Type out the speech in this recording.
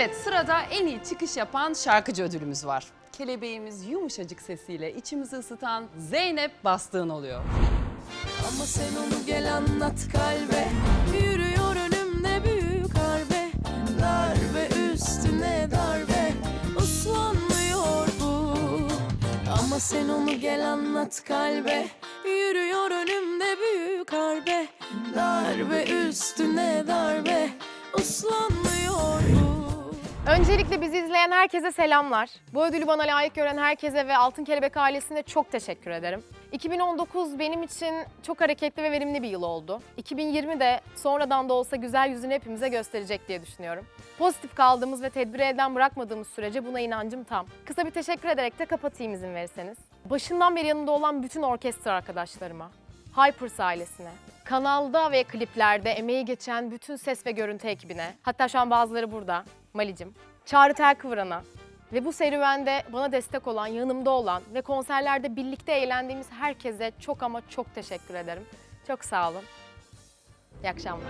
Evet sırada en iyi çıkış yapan şarkıcı ödülümüz var. Kelebeğimiz yumuşacık sesiyle içimizi ısıtan Zeynep Bastığın oluyor. Ama sen onu gel anlat kalbe. Yürüyor önümde büyük harbe. Darbe üstüne darbe. Uslanmıyor bu. Ama sen onu gel anlat kalbe. Yürüyor önümde büyük harbe. Darbe üstüne darbe. Uslanmıyor Öncelikle bizi izleyen herkese selamlar. Bu ödülü bana layık gören herkese ve Altın Kelebek ailesine çok teşekkür ederim. 2019 benim için çok hareketli ve verimli bir yıl oldu. 2020 de sonradan da olsa güzel yüzünü hepimize gösterecek diye düşünüyorum. Pozitif kaldığımız ve tedbiri elden bırakmadığımız sürece buna inancım tam. Kısa bir teşekkür ederek de kapatayım izin verirseniz. Başından beri yanımda olan bütün orkestra arkadaşlarıma, Hypers ailesine, kanalda ve kliplerde emeği geçen bütün ses ve görüntü ekibine, hatta şu an bazıları burada, Malicim, Çağrı Telkıvran'a ve bu serüvende bana destek olan, yanımda olan ve konserlerde birlikte eğlendiğimiz herkese çok ama çok teşekkür ederim. Çok sağ olun. İyi akşamlar.